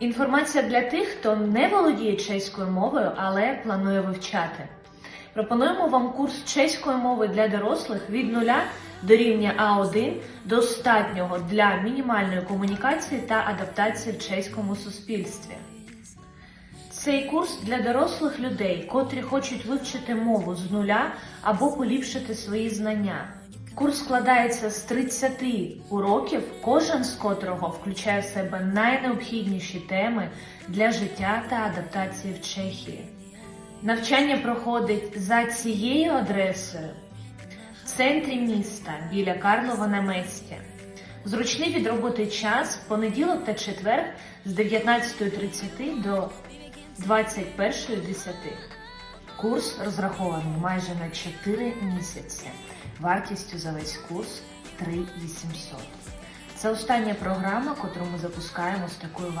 Інформація для тих, хто не володіє чеською мовою, але планує вивчати. Пропонуємо вам курс чеської мови для дорослих від нуля до рівня А1, достатнього для мінімальної комунікації та адаптації в чеському суспільстві. Цей курс для дорослих людей, котрі хочуть вивчити мову з нуля або поліпшити свої знання. Курс складається з 30 уроків, кожен з котрого включає в себе найнеобхідніші теми для життя та адаптації в Чехії. Навчання проходить за цією адресою в центрі міста біля Карлова на Месті. Зручний від роботи час понеділок та четвер з 19.30 до 21.10. Курс розрахований майже на 4 місяці. Вартістю за весь курс 3800. Це остання програма, котру ми запускаємо з такою вартістю.